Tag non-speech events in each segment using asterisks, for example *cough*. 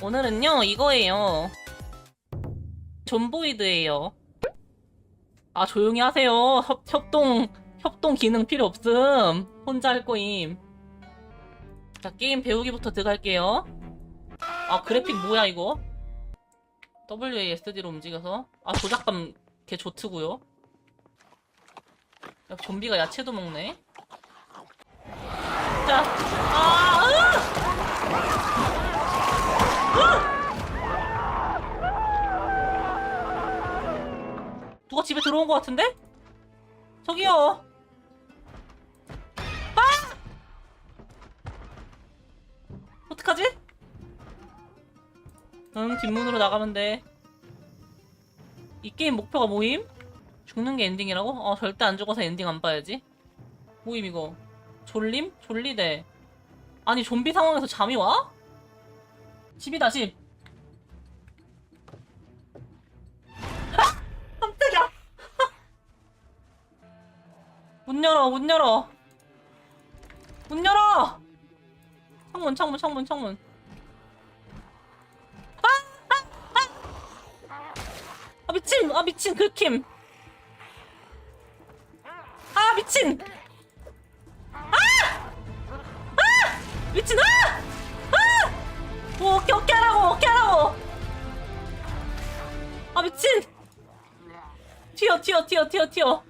오늘은요 이거예요. 존보이드예요. 아 조용히 하세요. 협, 협동 협동 기능 필요 없음. 혼자 할 거임. 자 게임 배우기부터 들어갈게요. 아 그래픽 뭐야 이거? WASD로 움직여서? 아 조작감 개 좋트고요. 야, 좀비가 야채도 먹네. 자 아, 으아! 누가 집에 들어온 것 같은데? 저기요. 아! 어떡하지? 응, 뒷문으로 나가면 돼. 이 게임 목표가 모임? 죽는 게 엔딩이라고? 어, 절대 안 죽어서 엔딩 안 봐야지. 모임 이거. 졸림? 졸리대. 아니, 좀비 상황에서 잠이 와? 집이다, 집. 깜짝이야. *laughs* 문 열어, 문 열어. 문 열어! 창문, 창문, 창문, 창문. 아! 아! 아! 아, 미친! 아, 미친, 긁힘. 아, 미친! 아! 아! 미친, 아! 아! 오, 오케이, 오케이 하라고, 오케이 하라고! 아, 미친! 튀어, 튀어, 튀어, 튀어, 튀어.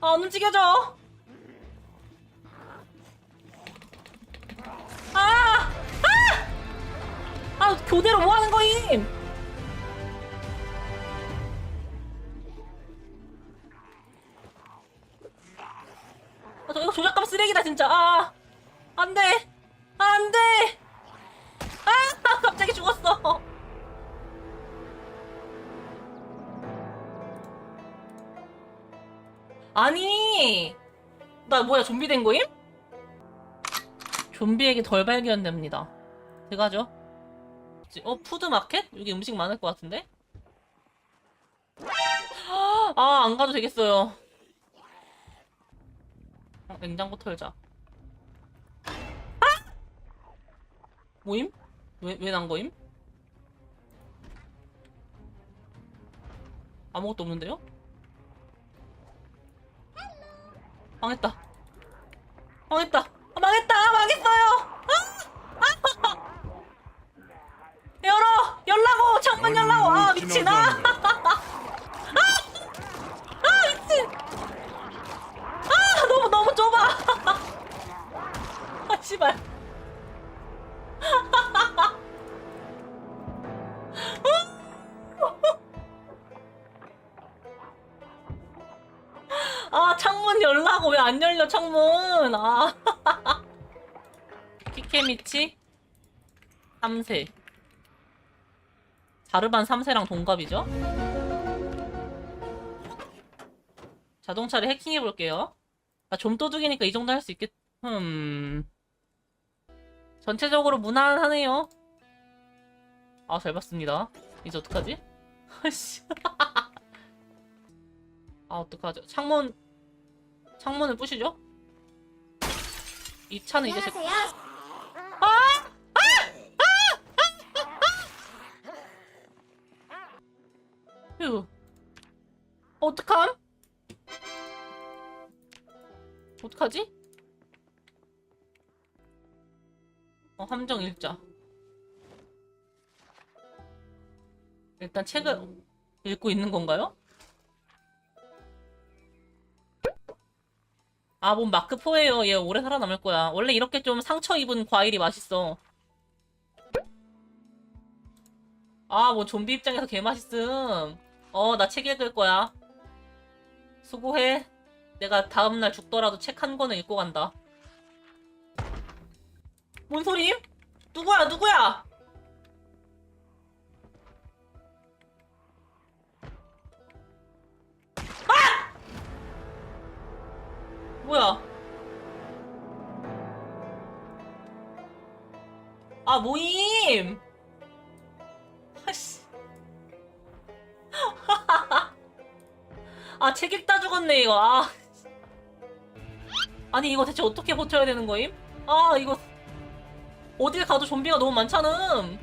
아, 안 움직여져. 아! 아! 아, 교대로 뭐 하는 거임? 조작감 쓰레기다, 진짜. 아! 안 돼! 안 돼! 아! *laughs* 갑자기 죽었어. 아니! 나 뭐야, 좀비 된 거임? 좀비에게 덜 발견됩니다. 들어가죠. 어, 푸드 마켓? 여기 음식 많을 것 같은데? *gasps* 아, 안 가도 되겠어요. 어, 냉장고 털자. 아! 모임? 왜, 왜 난 거임? 아무것도 없는데요? 망했다. 망했다. 아, 망했다. 망했어요. 아! 아! *laughs* 열어. 열라고. 창문 열라고. 아, 미친. 아! 아, 안 열려 창문? 아. *laughs* 키케미치 3세. 자르반 3세랑 동갑이죠? 자동차를 해킹해 볼게요. 아, 좀 도둑이니까 이 정도 할 수 있겠. 음. 전체적으로 무난하네요. 아, 잘 봤습니다. 이제 어떡하지? *laughs* 아씨. *laughs* 아, 어떡하죠? 창문 창문을 부시죠? 이 차는 이제 제... 아! 아! 아! 휴. 어떡함? 어떡하지? 어, 함정 읽자. 일단 책을 읽고 있는 건가요? 아, 뭔 마크4예요. 얘 오래 살아남을 거야. 원래 이렇게 좀 상처 입은 과일이 맛있어. 아, 뭐 좀비 입장에서 개 맛있음. 어, 나 책 읽을 거야. 수고해. 내가 다음날 죽더라도 책 한 권은 읽고 간다. 뭔 소림? 누구야, 누구야? 뭐야? 아 모임. 아씨. *laughs* 아책 읽다 죽었네 이거. 아. 아니 이거 대체 어떻게 버텨야 되는 거임? 아 이거 어딜 가도 좀비가 너무 많잖음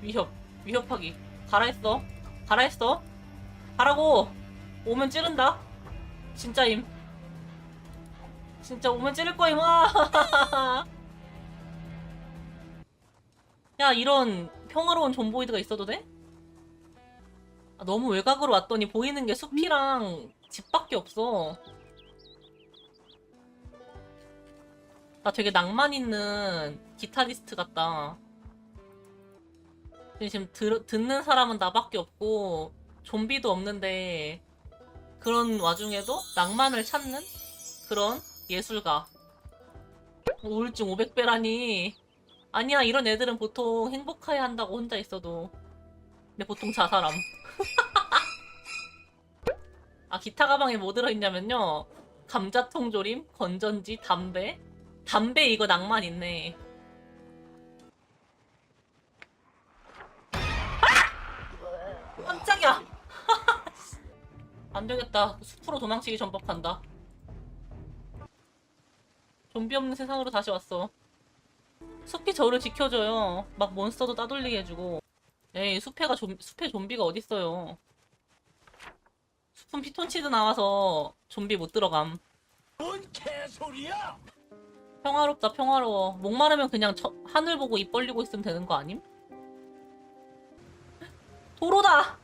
위협 위협하기 가라 했어 가라 했어 가라고 오면 찌른다 진짜임 진짜 오면 찌를 거임 와. *laughs* 야 이런 평화로운 존보이드가 있어도 돼? 아, 너무 외곽으로 왔더니 보이는 게 숲이랑 집밖에 없어. 나 되게 낭만 있는 기타리스트 같다. 지금 들, 듣는 사람은 나밖에 없고 좀비도 없는데 그런 와중에도 낭만을 찾는 그런 예술가. 우울증 500배라니. 아니야, 이런 애들은 보통 행복해야 한다고 혼자 있어도. 근데 보통 자살함. *laughs* 아, 기타 가방에 뭐 들어있냐면요. 감자통 조림, 건전지, 담배. 담배 이거 낭만 있네. 안 되겠다. 숲으로 도망치기 전복한다. 좀비 없는 세상으로 다시 왔어. 숲이 저를 지켜줘요. 막 몬스터도 따돌리게 해주고. 에이, 숲에가 좀, 숲에 좀비가 어딨어요. 숲은 피톤치드 나와서 좀비 못 들어감. 뭔 개소리야? 평화롭다, 평화로워. 목마르면 그냥 저- 하늘 보고 입 벌리고 있으면 되는 거 아님? 도로다!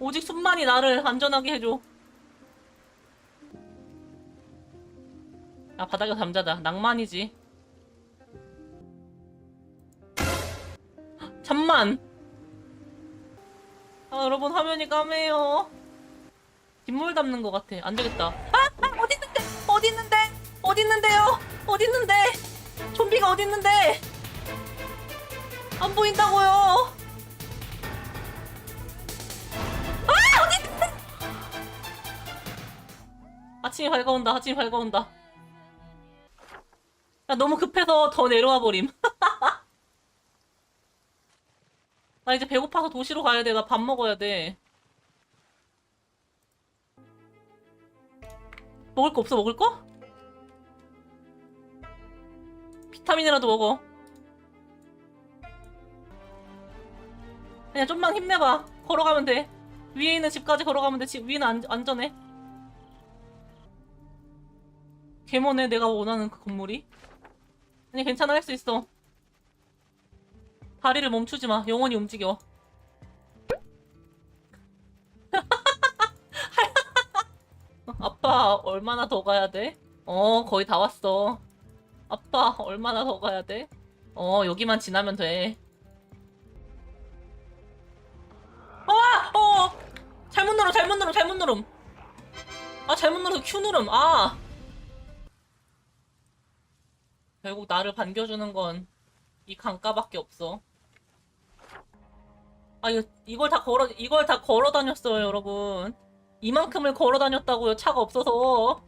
오직 숲만이 나를 안전하게 해줘. 아, 바닥에 잠자자. 낭만이지. 잠만! 아, 여러분, 화면이 까매요. 뒷물 담는 것 같아. 안 되겠다. 아! 아! 어디 있는데? 어디 있는데? 어디 있는데요? 어디 있는데? 좀비가 어디 있는데? 안 보인다고요. 아침이 밝아온다. 아침이 밝아온다. 야, 너무 급해서 더 내려와 버림. *laughs* 나 이제 배고파서 도시로 가야 돼. 나 밥 먹어야 돼. 먹을 거 없어, 먹을 거? 비타민이라도 먹어. 그냥 좀만 힘내봐. 걸어가면 돼. 위에 있는 집까지 걸어가면 돼. 집 위는 안, 안전해. 개머네, 내가 원하는 그 건물이. 아니, 괜찮아, 할 수 있어. 다리를 멈추지 마. 영원히 움직여. *laughs* 아빠, 얼마나 더 가야 돼? 어, 거의 다 왔어. 아빠, 얼마나 더 가야 돼? 어, 여기만 지나면 돼. 어, 어! 잘못 누름, 잘못 누름, 잘못 누름. 아, 잘못 눌러서 Q 누름. 아! 결국 나를 반겨주는 건 이 강가밖에 없어. 아, 이거, 이걸 다 걸어, 이걸 다 걸어 다녔어요, 여러분. 이만큼을 걸어 다녔다고요, 차가 없어서.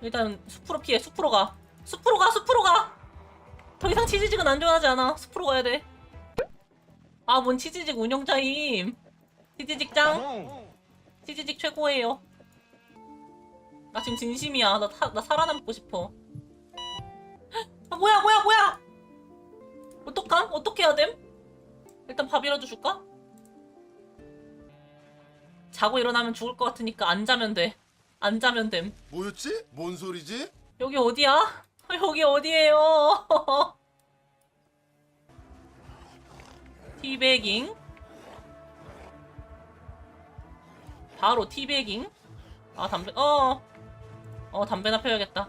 일단, 숲으로 피해, 숲으로 가. 숲으로 가, 숲으로 가! 더 이상 치즈직은 안전하지 않아. 숲으로 가야 돼. 아, 뭔 치즈직 운영자임. 치즈직 짱. 치즈직 최고예요. 나 지금 진심이야. 나, 사- 나 살아남고 싶어. 아, 뭐야, 뭐야, 뭐야! 어떡함? 어떻게 해야 됨? 일단 밥이라도 줄까? 자고 일어나면 죽을 것 같으니까 안 자면 돼. 안 자면 됨. 뭐였지? 뭔 소리지? 여기 어디야? *laughs* 여기 어디예요? *laughs* 티베깅. 바로 티베깅. 아 담배. 어. 어 담배나 펴야겠다.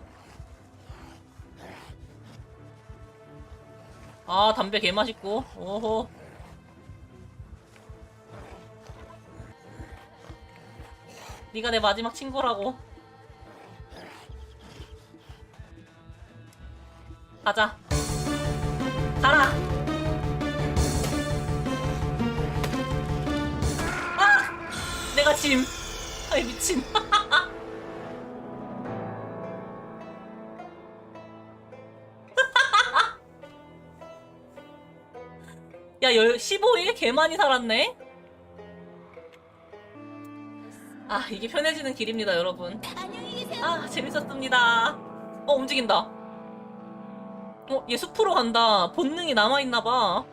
아 담배 개 맛있고. 오호. 네가 내 마지막 친구라고. 가자. 가라. 아! 내가 짐. 아이 미친. *laughs* 야, 열 15일? 개 많이 살았네. 아 이게 편해지는 길입니다 여러분. 아 재밌었습니다. 어 움직인다. 어얘 숲으로 간다. 본능이 남아있나봐